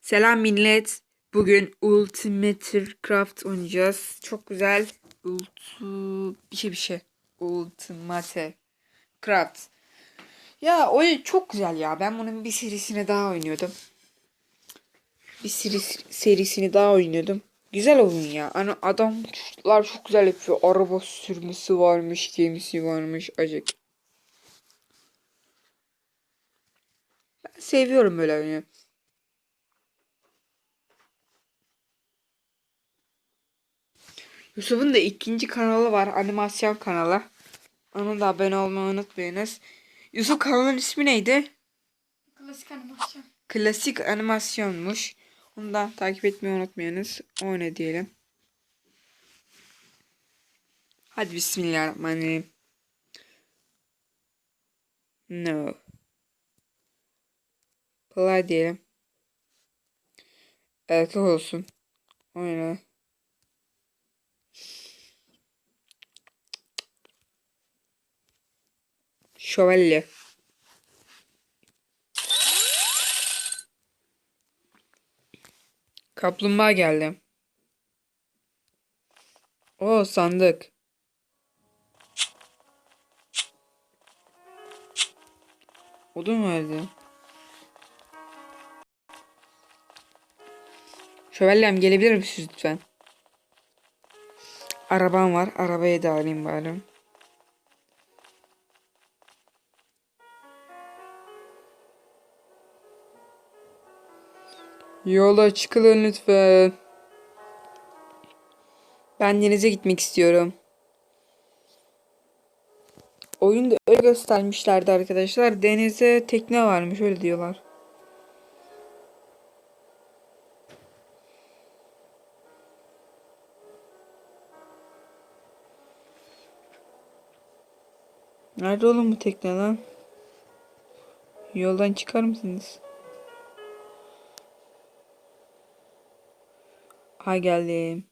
Selam millet. Bugün Ultimate Craft oynayacağız. Çok güzel. Ultu bir şey bir şey. Ultimate Craft. Ya oyun çok güzel ya. Ben bunun bir serisini daha oynuyordum. Bir seri, serisini daha oynuyordum. Güzel oyun ya. Hani adamlar çok güzel yapıyor. Araba sürmesi varmış, gemisi varmış. Acık. Ben seviyorum böyle oyunu. Yusuf'un da ikinci kanalı var. Animasyon kanalı. Ona da abone olmayı unutmayınız. Yusuf kanalın ismi neydi? Klasik animasyon. Klasik animasyonmuş. Onu da takip etmeyi unutmayınız. O ne diyelim. Hadi bismillahirrahmanirrahim. No. Play diyelim. Erkek olsun. Oyna. Şövalye. Kaplumbağa geldi. O sandık. Odun verdi. Şövalyem gelebilir misiniz lütfen? Arabam var. Arabaya da alayım bari. Yola çıkılın lütfen. Ben denize gitmek istiyorum. Oyunda öyle göstermişlerdi arkadaşlar. Denize tekne varmış öyle diyorlar. Nerede oğlum bu tekne lan? Yoldan çıkar mısınız? Ha geldim.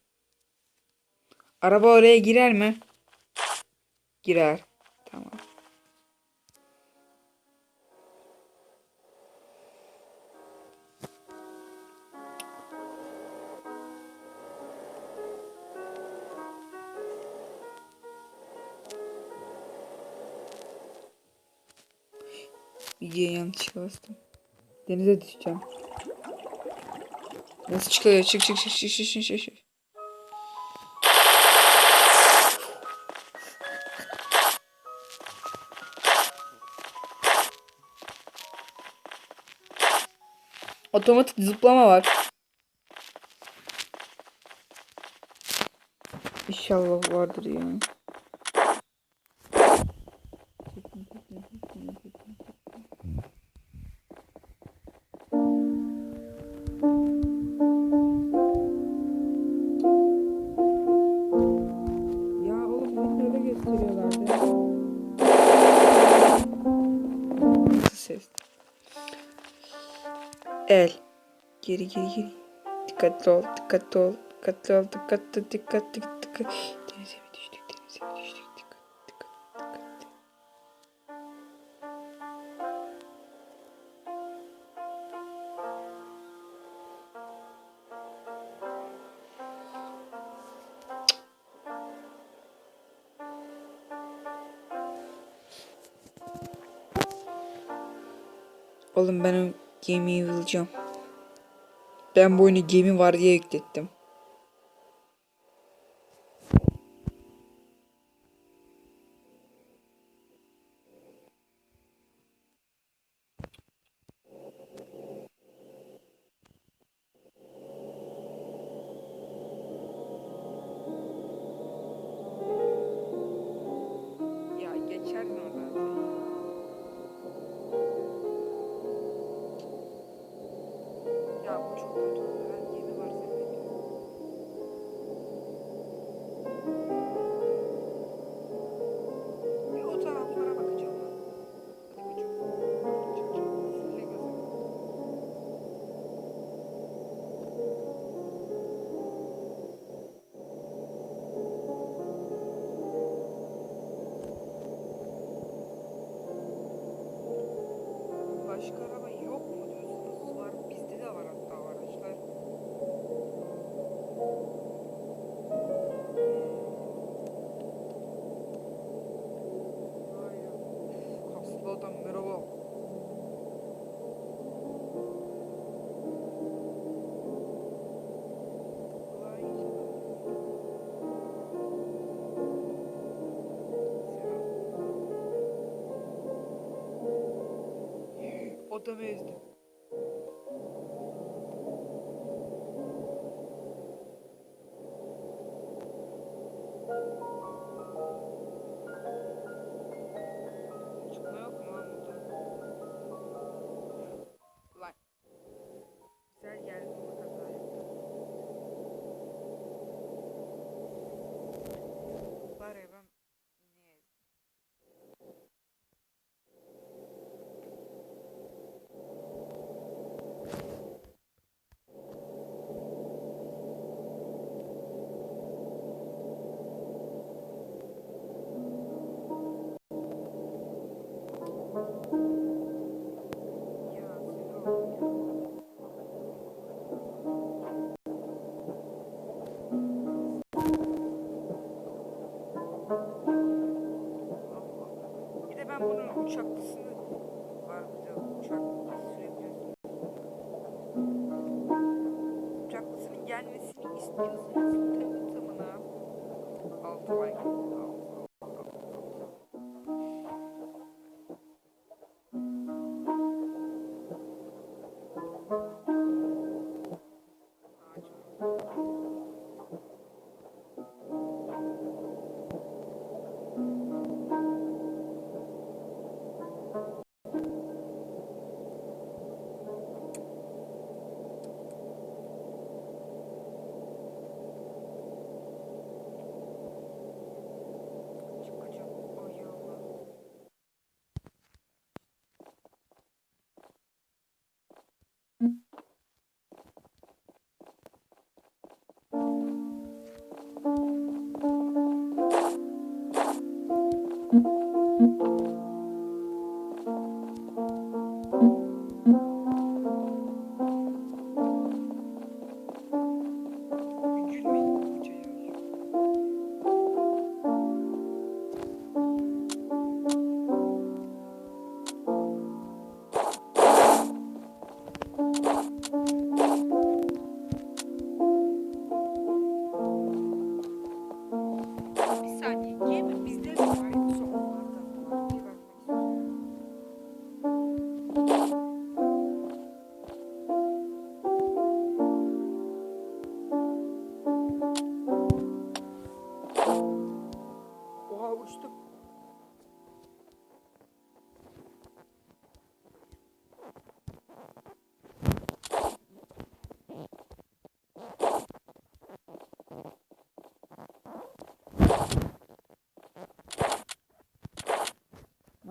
Araba oraya girer mi? Girer. Tamam. Videoya yanlış bastım. Denize düşeceğim. Nasıl çıkıyor? Çık çık çık çık çık çık çık. Otomatik zıplama var. İnşallah vardır yani. Ses? El. Geri geri geri. Dikkatli ol, dikkatli ol, dikkatli ol, dikkatli, dikkatli, dikkat. Gemiyi bulacağım. Ben bu oyunu gemi var diye yüklettim. Та виїзди. Uçaklısını var bir de uçak sürebiliyorsun. Uçaklısının gelmesini istiyorsanız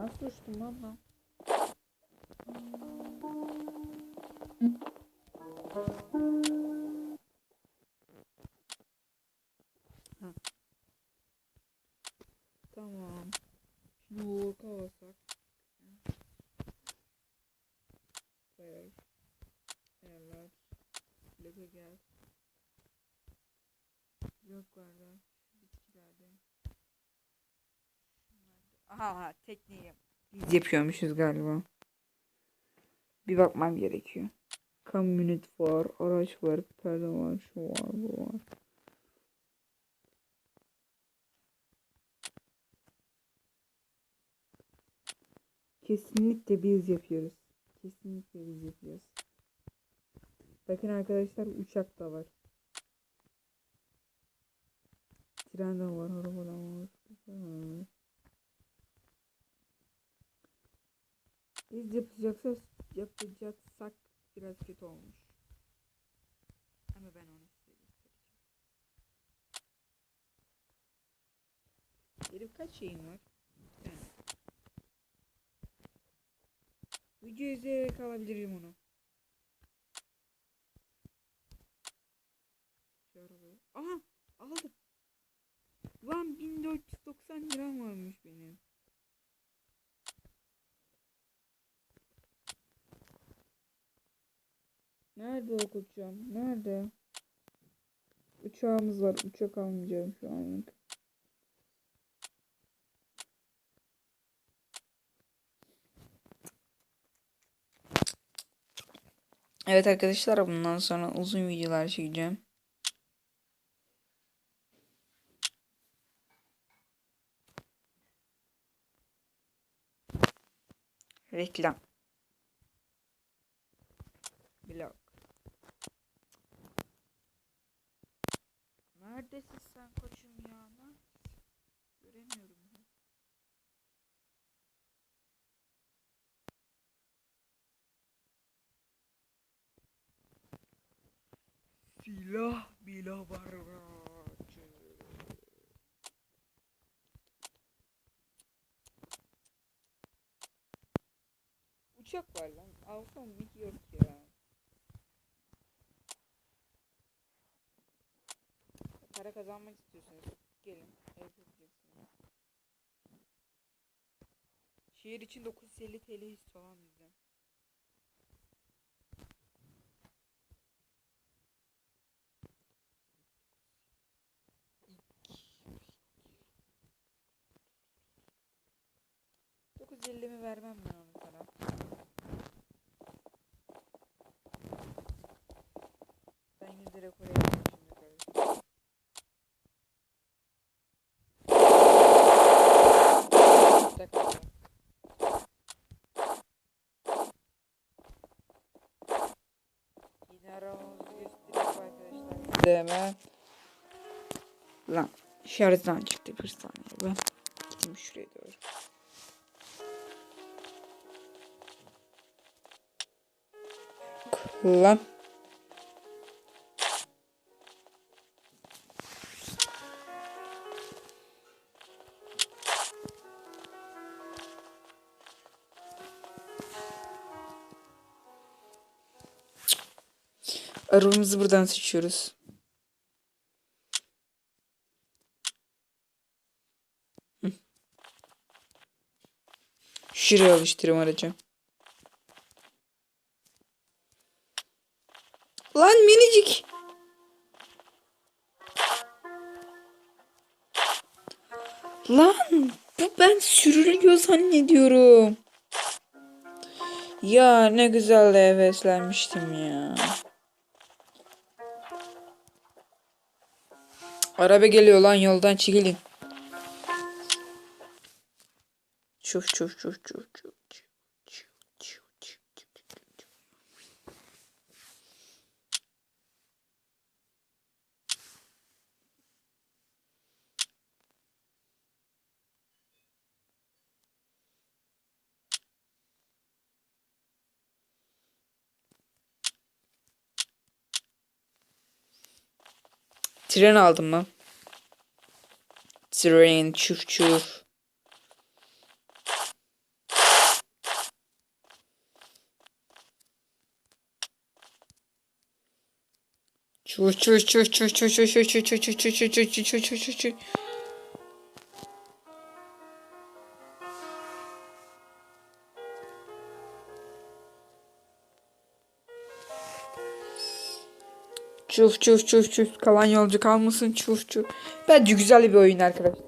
Nasıl uçtum lan ben? Ha. Tamam. Şunu orka alsak. Koyar. Ayarlar. Lege gel. Bloklarda. Şu bitkilerde. Aha aha tekniği. Biz yapıyormuşuz galiba. Bir bakmam gerekiyor. Community var, araç var, perde var, şu var, bu var. Kesinlikle biz yapıyoruz. Kesinlikle biz yapıyoruz. Bakın arkadaşlar uçak da var. Tren de var, araba da var. uçak da var. Biz yapacaksak yapacaksak biraz kötü olmuş. Ama ben onu size göstereceğim. Benim kaç şeyim var? Tane. Video izleyerek alabilirim onu. Şu. Aha aldım. Lan 1490 liram varmış benim. Nerede okutacağım? Nerede? Uçağımız var. Uçak almayacağım şu anlık. Evet arkadaşlar bundan sonra uzun videolar çekeceğim. Reklam. Neredesin sen koçum ya? Göremiyorum ya. Silah bile var. Uçak var lan. Alsam hiç yok ya. Para kazanmak istiyorsanız gelin. Ev yapacaksınız. Şehir için 950 TL hisse falan bizden. Dokuz mi vermem ben onu sana. Ben 100 lira koyarım şimdi kardeşim. Bir dakika. Yine aramamızı göstereyim arkadaşlar. Size Hemen. Lan şarjdan çıktı bir saniye ben. Gideyim şuraya doğru. Lan. Arabamızı buradan seçiyoruz. Şuraya alıştırım aracı. Lan minicik. Lan bu ben sürülüyor zannediyorum. Ya ne güzel de heveslenmiştim ya. Araba geliyor lan yoldan çekilin. Çuf çuf çuf çuf çuf. Tren aldım mı? Tren çuf çuf. Çuf çuf çuf çuf çuf çuf çuf çuf çuf çuf çuf çuf çuf çuf çuf çuf çuf. Çuf çuf çuf çuf. Kalan yolcu kalmasın çuf çuf. Bence güzel bir oyun arkadaşlar.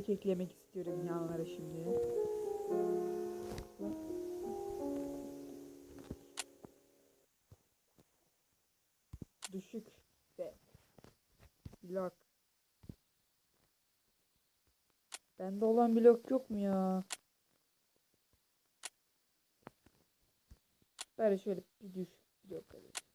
Blok eklemek istiyorum yanlara şimdi. Düşük ve blok. Bende olan blok yok mu ya? Bari şöyle bir düş blok alayım.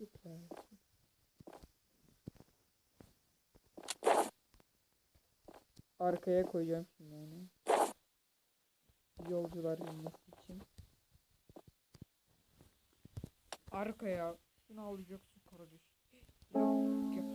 Yok ya. Arkaya koyacağım şimdi onu. Yolcular bilmesi için. Arkaya. Şunu alacaksın kardeş. Yok,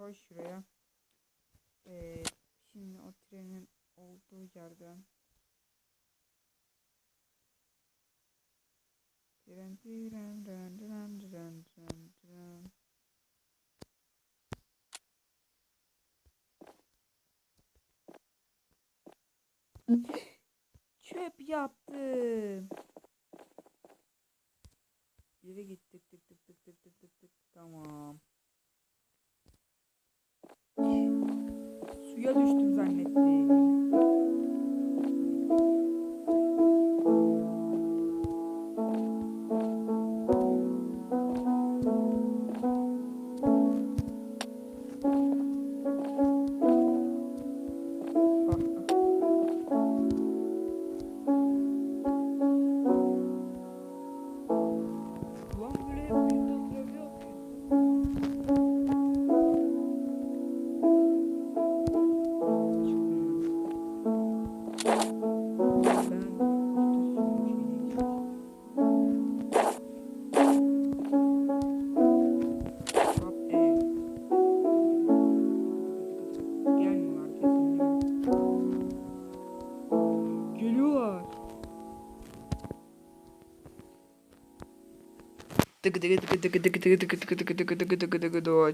koy şuraya. Ee, şimdi o trenin olduğu yerden Tren tren tren tren tren tren tren. Çöp yaptım. Yere gittik tık tık tık tık tık tık. Tamam. Suya düştüm zannettim.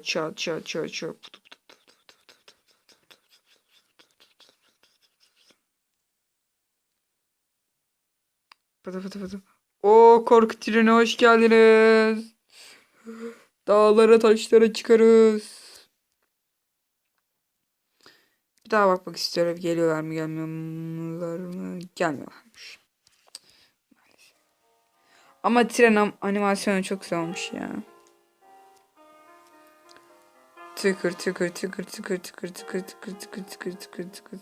Çat çat çat çat. Pıtı pıtı pıtı. Oo korku treni hoş geldiniz. Dağlara taşlara çıkarız. Bir daha bakmak istiyorum. Geliyorlar mı gelmiyorlar mı? Gelmiyorlarmış. Ama tren animasyonu çok güzel olmuş ya. Tıkır tıkır tıkır tıkır tıkır tıkır tıkır tıkır tıkır tıkır tıkır.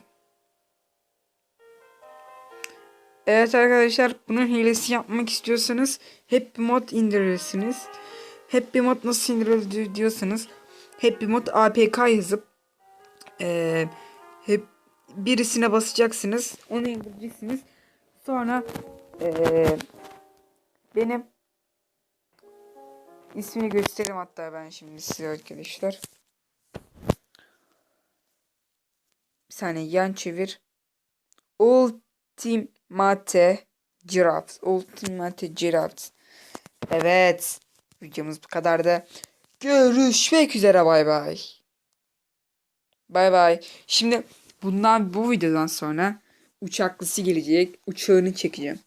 Evet arkadaşlar bunun hilesi yapmak istiyorsanız Happy Mod indirirsiniz. Happy Mod nasıl indirilir diyorsanız Happy Mod APK yazıp eee hep birisine basacaksınız. Onu indireceksiniz. Sonra eee benim ismini göstereyim hatta ben şimdi size arkadaşlar. Bir saniye yan çevir. Ultimate Giraffes. Ultimate Giraffes. Evet. Videomuz bu kadardı. Görüşmek üzere bay bay. Bay bay. Şimdi bundan bu videodan sonra uçaklısı gelecek. Uçağını çekeceğim.